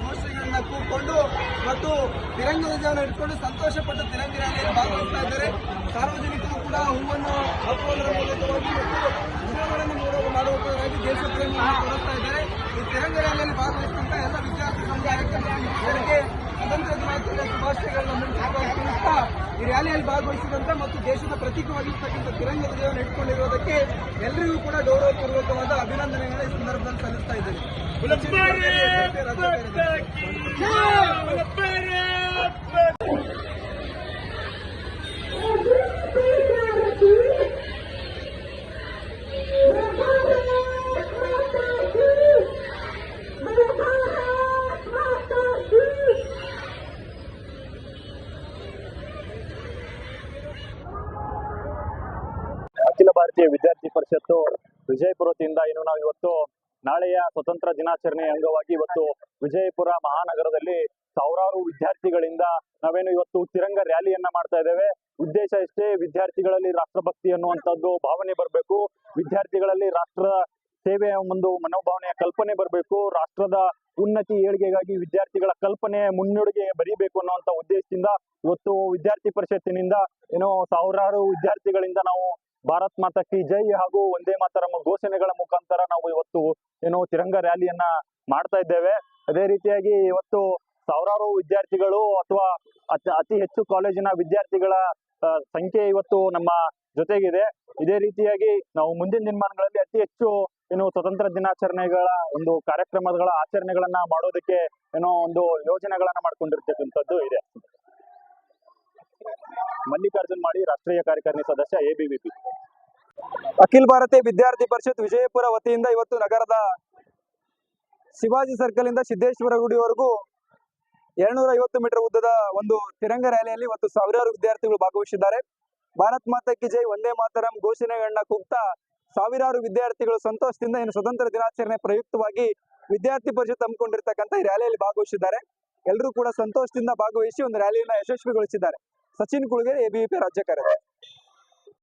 ಘೋಷಣೆಗಳನ್ನ ಕೂಗ್ಕೊಂಡು ಮತ್ತು ತಿರಂಗ ಧ್ವಜವನ್ನು ಇಟ್ಕೊಂಡು ಸಂತೋಷಪಟ್ಟು ರ್ಯಾಲಿಯಲ್ಲಿ ಭಾಗವಹಿಸ್ತಾ ಇದ್ದಾರೆ. ಸಾರ್ವಜನಿಕರು ಕೂಡ ಹೂವನ್ನು ಹಾಕುವುದರ ಮೂಲಕವಾಗಿ ಮತ್ತು ನೋಡುವ ಮಾಡುವುದರಾಗಿ ದೇಶ ಪ್ರೇಮವನ್ನು ತೋರಿಸ್ತಾ ಇದ್ದಾರೆ. ಈ ತಿರಂಗ ರ್ಯಾಲಿಯಲ್ಲಿ ಭಾಗವಹಿಸಿದಂತ ಎಲ್ಲ ವಿದ್ಯಾರ್ಥಿ ಸಮುದಾಯಕ್ಕೆ ಸ್ವತಂತ್ರ ದಿನಾಚರಣೆ ಶುಭಾಶಯಗಳನ್ನು ರ್ಯಾಲಿಯಲ್ಲಿ ಭಾಗವಹಿಸಿದಂತ ಮತ್ತು ದೇಶದ ಪ್ರತೀಕವಾಗಿರ್ತಕ್ಕಂಥ ತಿರಂಗ ಧ್ವಜವನ್ನು ಇಟ್ಕೊಂಡಿರುವುದಕ್ಕೆ ಎಲ್ಲರಿಗೂ ಕೂಡ ಗೌರವಪೂರ್ವಕವಾದ ಅಭಿನಂದನೆಗಳ ಈ ಸಂದರ್ಭದಲ್ಲಿ ಸಲ್ಲಿಸ್ತಾ ಇದ್ದೇನೆ. ಭಾರತೀಯ ವಿದ್ಯಾರ್ಥಿ ಪರಿಷತ್ತು ವಿಜಯಪುರ ವತಿಯಿಂದ ಏನು ನಾವು ಇವತ್ತು ನಾಳೆಯ ಸ್ವತಂತ್ರ ದಿನಾಚರಣೆ ಅಂಗವಾಗಿ ಇವತ್ತು ವಿಜಯಪುರ ಮಹಾನಗರದಲ್ಲಿ ಸಾವಿರಾರು ವಿದ್ಯಾರ್ಥಿಗಳಿಂದ ನಾವೇನು ಇವತ್ತು ತಿರಂಗ ರ್ಯಾಲಿಯನ್ನ ಮಾಡ್ತಾ ಇದ್ದೇವೆ. ಉದ್ದೇಶ ಇಷ್ಟೇ ವಿದ್ಯಾರ್ಥಿಗಳಲ್ಲಿ ರಾಷ್ಟ್ರಭಕ್ತಿ ಅನ್ನುವಂಥದ್ದು ಭಾವನೆ ಬರಬೇಕು. ವಿದ್ಯಾರ್ಥಿಗಳಲ್ಲಿ ರಾಷ್ಟ್ರ ಸೇವೆಯ ಒಂದು ಮನೋಭಾವನೆಯ ಕಲ್ಪನೆ ಬರಬೇಕು. ರಾಷ್ಟ್ರದ ಉನ್ನತಿ ಏಳಿಗೆಗಾಗಿ ವಿದ್ಯಾರ್ಥಿಗಳ ಕಲ್ಪನೆ ಮುನ್ನುಡಿಗೆ ಬರೀಬೇಕು ಅನ್ನುವಂತ ಉದ್ದೇಶದಿಂದ ಇವತ್ತು ವಿದ್ಯಾರ್ಥಿ ಪರಿಷತ್ತಿನಿಂದ ಏನೋ ಸಾವಿರಾರು ವಿದ್ಯಾರ್ಥಿಗಳಿಂದ ನಾವು ಭಾರತ್ ಮಾತಾ ಕಿ ಜೈ ಹಾಗೂ ಒಂದೇ ಮಾತರಂ ಘೋಷಣೆಗಳ ಮುಖಾಂತರ ನಾವು ಇವತ್ತು ಏನು ತಿರಂಗ ರ್ಯಾಲಿಯನ್ನ ಮಾಡ್ತಾ ಇದ್ದೇವೆ. ಅದೇ ರೀತಿಯಾಗಿ ಇವತ್ತು ಸಾವಿರಾರು ವಿದ್ಯಾರ್ಥಿಗಳು ಅಥವಾ ಅತಿ ಹೆಚ್ಚು ಕಾಲೇಜಿನ ವಿದ್ಯಾರ್ಥಿಗಳ ಸಂಖ್ಯೆ ಇವತ್ತು ನಮ್ಮ ಜೊತೆಗಿದೆ. ಇದೇ ರೀತಿಯಾಗಿ ನಾವು ಮುಂದಿನ ದಿನಮಾನಗಳಲ್ಲಿ ಅತಿ ಹೆಚ್ಚು ಏನು ಸ್ವತಂತ್ರ ದಿನಾಚರಣೆಗಳ ಒಂದು ಕಾರ್ಯಕ್ರಮಗಳ ಆಚರಣೆಗಳನ್ನ ಮಾಡೋದಕ್ಕೆ ಏನೋ ಒಂದು ಯೋಜನೆಗಳನ್ನ ಮಾಡ್ಕೊಂಡಿರ್ತಕ್ಕಂಥದ್ದು ಇದೆ. ಮಲ್ಲಿಕಾರ್ಜುನ್ ಮಾಡಿ ರಾಷ್ಟ್ರೀಯ ಕಾರ್ಯಕಾರಿಣಿ ಸದಸ್ಯ ಎಬಿವಿಪಿ. ಅಖಿಲ ಭಾರತೀಯ ವಿದ್ಯಾರ್ಥಿ ಪರಿಷತ್ ವಿಜಯಪುರ ವತಿಯಿಂದ ಇವತ್ತು ನಗರದ ಶಿವಾಜಿ ಸರ್ಕಲ್ ಇಂದ ಸಿದ್ದೇಶ್ವರ ಗುಡಿವರೆಗೂ ಎರಡ್ನೂರ ಐವತ್ತು ಮೀಟರ್ ಉದ್ದದ ಒಂದು ತಿರಂಗ ರ್ಯಾಲಿಯಲ್ಲಿ ಇವತ್ತು ಸಾವಿರಾರು ವಿದ್ಯಾರ್ಥಿಗಳು ಭಾಗವಹಿಸಿದ್ದಾರೆ. ಭಾರತ್ ಮಾತಾ ಕಿ ಜೈ ಒಂದೇ ಮಾತರಂ ಘೋಷಣೆಗಳನ್ನ ಕೂಗ್ತಾ ಸಾವಿರಾರು ವಿದ್ಯಾರ್ಥಿಗಳು ಸಂತೋಷದಿಂದ ಇನ್ನು ಸ್ವತಂತ್ರ ದಿನಾಚರಣೆ ಪ್ರಯುಕ್ತವಾಗಿ ವಿದ್ಯಾರ್ಥಿ ಪರಿಷತ್ ಹಮ್ಮಿಕೊಂಡಿರ್ತಕ್ಕಂಥ ಈ ರ್ಯಾಲಿಯಲ್ಲಿ ಭಾಗವಹಿಸಿದ್ದಾರೆ. ಎಲ್ಲರೂ ಕೂಡ ಸಂತೋಷದಿಂದ ಭಾಗವಹಿಸಿ ಒಂದು ರ್ಯಾಲಿಯನ್ನು ಯಶಸ್ವಿಗೊಳಿಸಿದ್ದಾರೆ. ಸಚಿನ್ ಕುಳಗೇರಿ ಎಬಿವಿಪಿ ರಾಜ್ಯ ಕಾರ್ಯದರ್ಶಿ